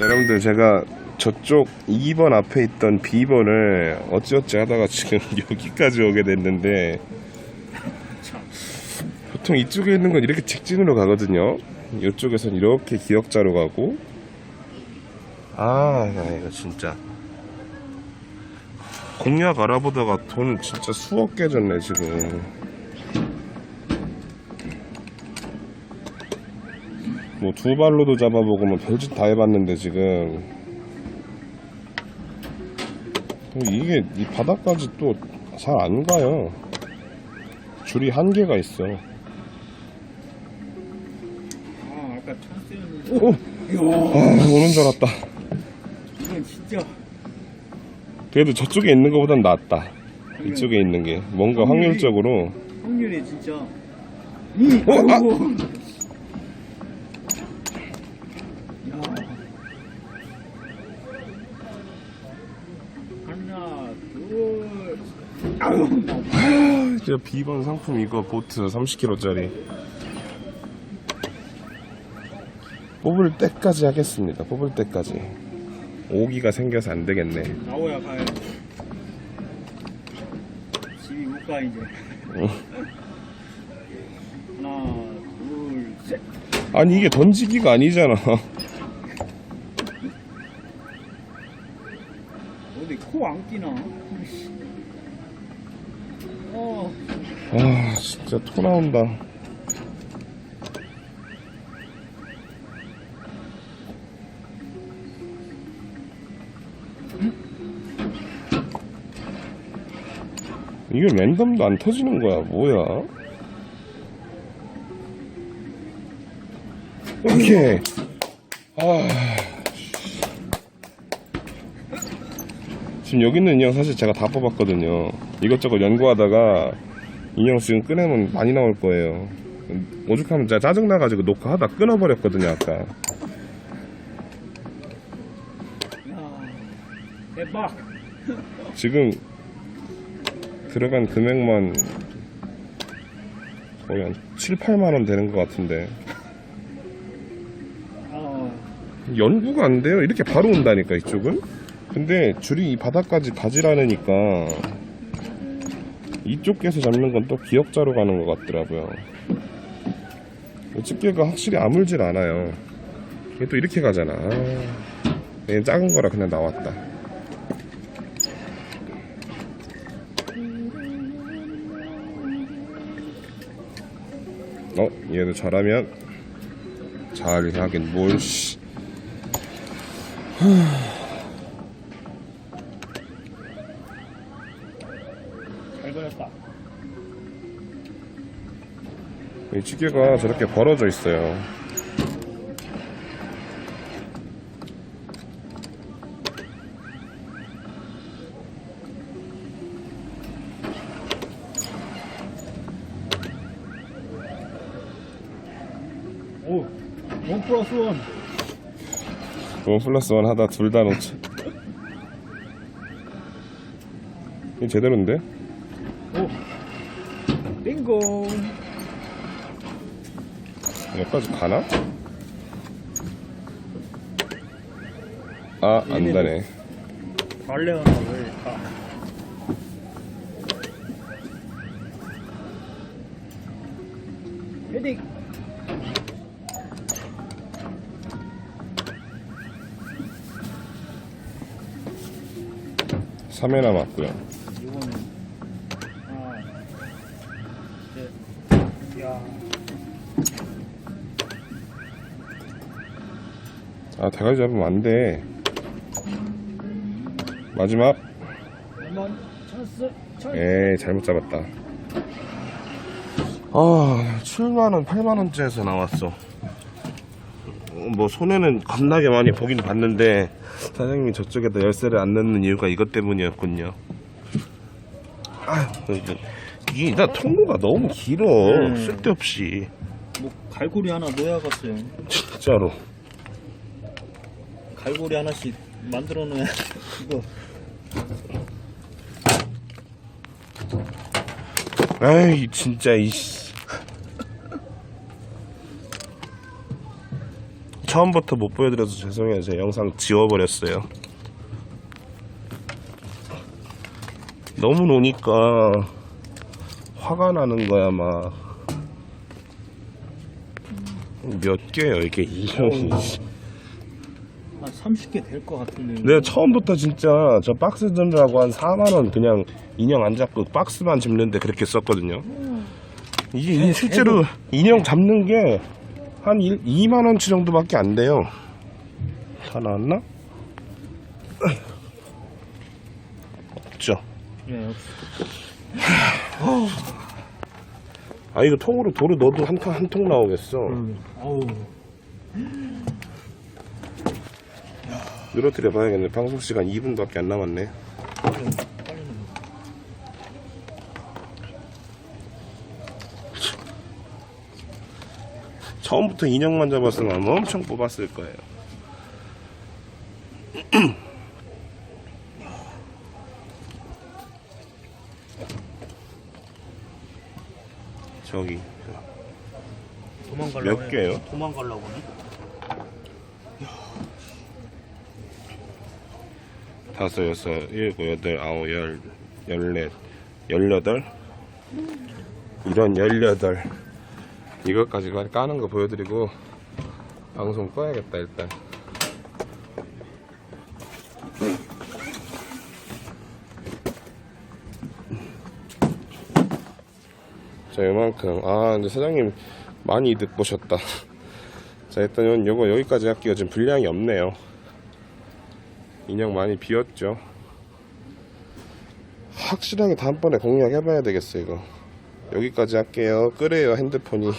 여러분들 제가 저쪽 2번 앞에 있던 B번을 어찌어찌 하다가 지금 여기까지 오게 됐는데 보통 이쪽에 있는 건 이렇게 직진으로 가거든요. 이쪽에선 이렇게 기역자로 가고. 아 야, 이거 진짜 공약 알아보다가 돈 진짜 수억 깨졌네 지금. 뭐 두 발로도 잡아보고 뭐 별짓 다 해봤는데 지금. 이게 이 바닥까지 또 잘 안 가요. 줄이 한계가 있어. 아 아까 찬스였는데 오! 아 오는 줄 알았다. 이건 진짜 그래도 저쪽에 있는 것보단 낫다. 이쪽에 있는 게. 뭔가 확률적으로. 확률이 진짜. 이 어, 아! 아이고. 야 하나 둘 아유 저 B번 상품 이거 보트 30kg짜리. 뽑을 때까지 하겠습니다. 뽑을 때까지 오기가 생겨서 안 되겠네. 나오야 가야 집이 못 가 이제. 어. 하나 둘 셋. 아니 이게 던지기가 아니잖아. 어디 코 안 끼나? 어 아 진짜 토 나온다 이게 랜덤도 안 터지는 거야. 뭐야? 오케이. 아 지금 여기 있는 인형 사실 제가 다 뽑았거든요. 이것저것 연구하다가 인형 지금 꺼내면 많이 나올 거예요. 오죽하면 제가 짜증나가지고 녹화하다 끊어버렸거든요, 아까. 야, 대박. 지금 들어간 금액만 거의 한 7, 8만원 되는 것 같은데. 아 연구가 안 돼요. 이렇게 바로 온다니까, 이쪽은. 근데 줄이 이 바닥까지 가지 않으니까 이쪽 에서 잡는 건 또 기역자로 가는 것 같더라고요. 집게가 확실히 아물질 않아요. 이게 또 이렇게 가잖아. 아, 얘는 작은 거라 그냥 나왔다. 어, 얘도 잘하면 잘 하긴 뭘 씨. 잘 그렸다 이 찌개가 저렇게 벌어져 있어요. 오 원 플러스 원 원 플러스 원 하다 둘 다 놓치. 이 제대로인데? 오 빙고 여기까지 가나? 아, 안 가네. 발레어나 왜다 헤딩 3회 남았고요. 아, 대가리 잡으면 안 돼. 마지막. 에이, 잘못 잡았다. 아, 7만원, 8만원짜리에서 나왔어. 어, 뭐, 손해는 겁나게 많이 보긴 봤는데, 사장님이 저쪽에다 열쇠를 안 넣는 이유가 이것 때문이었군요. 아휴, 이게, 이게 일단 통로가 너무 길어. 음. 쓸데없이. 뭐 갈고리 하나 넣어야겠어요 진짜로. 갈고리 하나씩 만들어 놓어야 이거 아이 진짜 이씨 처음부터 못 보여드려서 죄송해요. 제 영상 지워버렸어요. 너무 노니까 화가 나는 거야 막. 몇 개요 이게? 인형이. 한 30개 될 것 같은데. 내가 처음부터 진짜 저 박스 접느라고 한 4만 원 그냥 인형 안 잡고 박스만 집는데 그렇게 썼거든요. 이게 이- 실제로 인형 잡는 게 한 2만원치 정도밖에 안 돼요. 다 나왔나? 없죠. 예, 아, 이거 통으로 도로 넣어도 한 통 한 통 나오겠어. 어우. 늘어뜨려 봐야겠네. 방송 시간 2분밖에 안 남았네. 빨리 넣어. 처음부터 인형만 잡았으면 아마 엄청 뽑았을 거예요. 저기 도망가려고 몇 해. 개요? 도망가려고 네 다섯, 여섯, 일곱, 여덟, 아홉, 열, 열넷, 열여덟. 이런 열여덟. 이것까지 까는 거 보여드리고 방송 꺼야겠다 일단. 자, 요만큼. 아, 근데 사장님 많이 이득 보셨다. 자, 일단 요거 여기까지 할게요. 지금 분량이 없네요. 인형 많이 비었죠. 확실하게 다음번에 공략해봐야 되겠어, 이거. 여기까지 할게요. 끄래요, 핸드폰이.